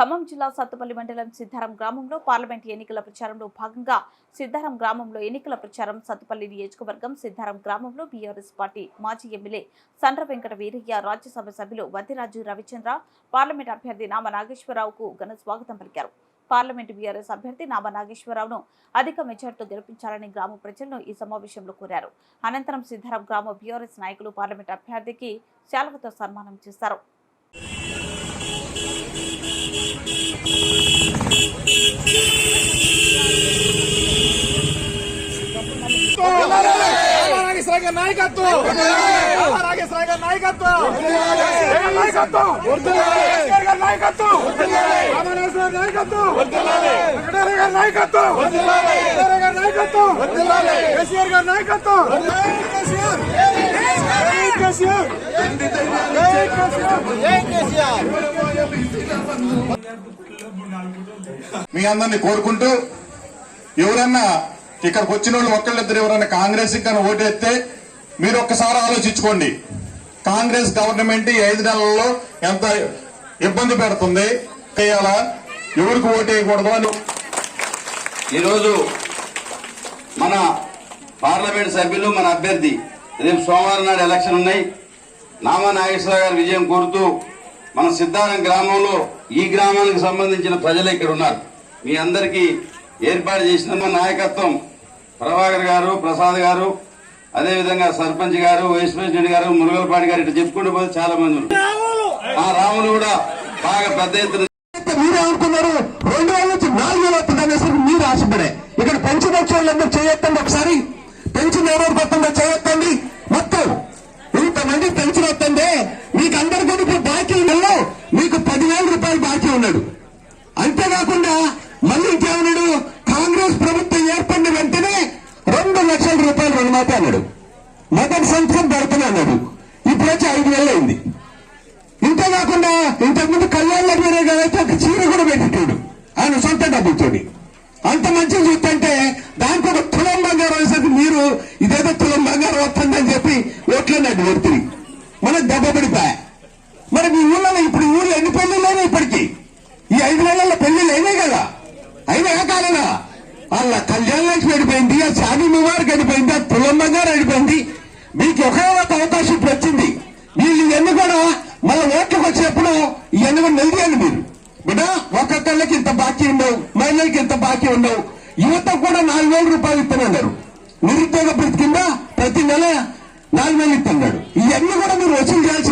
ఖమ్మం జిల్లా సత్తుపల్లి మండలం సిద్ధారం గ్రామంలో పార్లమెంట్ ఎన్నికల ప్రచారంలో భాగంగా సిద్ధారం గ్రామంలో ఎన్నికల ప్రచారం సత్తుపల్లి నియోజకవర్గం సిద్ధారం గ్రామంలో బీఆర్ఎస్ పార్టీ మాజీ ఎమ్మెల్యే సండ్ర వెంకట వీరయ్య రాజ్యసభ సభ్యులు వద్దిరాజు రవిచంద్ర పార్లమెంట్ అభ్యర్థి నామ నాగేశ్వరరావుకు ఘన స్వాగతం పలికారు. పార్లమెంటు బీఆర్ఎస్ అభ్యర్థి నామ నాగేశ్వరరావును అధిక మెజార్టీతో గెలిపించాలని గ్రామ ప్రజలను ఈ సమావేశంలో కోరారు. అనంతరం సిద్ధారం గ్రామ బీఆర్ఎస్ నాయకులు పార్లమెంట్ అభ్యర్థికి శాలవతో సన్మానం చేశారు. నాగేశ్వర నాయకత్వం నాగేశ్వర నాయకత్వం నాయకత్వం నాయకత్వం రామనాథేశ్వర నాయకత్వం నాయకత్వం నాయకత్వం కేసీఆర్ గారి నాయకత్వం కేసీఆర్ కేసీఆర్. మీ అందరిని కోరుకుంటూ ఎవరన్నా ఇక్కడికి వచ్చిన వాళ్ళు ఒక్కళ్ళిద్దరు ఎవరన్నా కాంగ్రెస్ కానీ ఓటేస్తే మీరు ఒక్కసారి ఆలోచించుకోండి. కాంగ్రెస్ గవర్నమెంట్ ఈ ఐదు నెలల్లో ఎంత ఇబ్బంది పెడుతుంది? చేయాలా? ఎవరికి ఓటేయకూడదు అని ఈరోజు మన పార్లమెంట్ సభ్యులు మన అభ్యర్థి రేపు సోమవారం నాడు ఎలక్షన్ ఉన్నాయి. నామా నాగేశ్వర గారి విజయం కోరుతూ మన సిద్ధారం గ్రామంలో ఈ గ్రామానికి సంబంధించిన ప్రజలు ఇక్కడ ఉన్నారు. మీ అందరికీ ఏర్పాటు చేసిన నాయకత్వం ప్రభాకర్ గారు ప్రసాద్ గారు అదేవిధంగా సర్పంచ్ గారు వైస్ ప్రెసిడెంట్ గారు మురుగలపాటి గారు ఇట్లా చెప్పుకుంటూ పోతే చాలా మంది ఉన్నారు. ఆ రాములు కూడా బాగా పెద్ద ఎత్తున మీరే అనుకున్నారు. రెండు వేల నుంచి నాలుగు వేలు అవుతుంది మీరు ఆశపడే. ఇక్కడ పెంచిన వచ్చే వాళ్ళందరూ చేయొత్తండి ఒకసారి. పెంచిన ఎవరు వస్తుందో చేయొత్తండి అందరు బాకీ ఉన్నాడు మీకు పదివేల రూపాయలు బాకీ ఉన్నాడు. అంతేకాకుండా మళ్ళీ ఇంకేమన్నాడు? కాంగ్రెస్ ప్రభుత్వం ఏర్పడిన వెంటనే రెండు లక్షల రూపాయలు రుణమాఫీ అన్నాడు. మొదటి సంవత్సరం పెడుతున్నా అన్నాడు. ఇప్పుడు వచ్చి ఐదు వేలు అయింది. ఇంతేకాకుండా ఇంతకుముందు కళ్యాణ్ లగ్నరే గారు అయితే ఒక చీర కూడా పెట్టేటాడు ఆయన సొంత డబ్బుతోని. అంత మంచిగా చూస్తుంటే దానికి ఒక తులం బంగారం వేసరికి మీరు ఇదేదో తులం బంగారం వస్తుందని చెప్పి ఓట్లని అడ్డు పెడుతుంది మనకు దెబ్బ పడిపోయా మరి మీ ఊళ్ళో ఇప్పుడు ఈ ఊళ్ళో ఎన్ని పెళ్ళిళ్ళైనా ఇప్పటికి ఈ ఐదు నెలల్లో పెళ్ళిళ్ళు అయినాయి కదా అయినా వాళ్ళ కళ్యాణ లక్ష్మి అడిపోయింది ఆ షాదీ ముబారక్ అడిపోయింది ఆ తులమ్మ గారు అడిపోయింది మీకు ఒకే ఒక అవకాశం ఇప్పుడు వచ్చింది. వీళ్ళు ఇవన్నీ కూడా మళ్ళీ ఓట్లకు వచ్చేప్పుడు ఇవన్నీ కూడా నిలదీయండి మీరు. బిడ్డ ఒక్కొక్కళ్ళకి ఇంత బాకీ ఉండవు మహిళలకి ఇంత బాకీ ఉండవు. యువత కూడా నాలుగు వేల రూపాయలు ఇస్తానన్నారు నిరుద్యోగ భృతి కింద ప్రతి నెల నాలుగు వేలు ఇస్తున్నాడు ఇవన్నీ కూడా మీరు వసూలు చేయాల్సి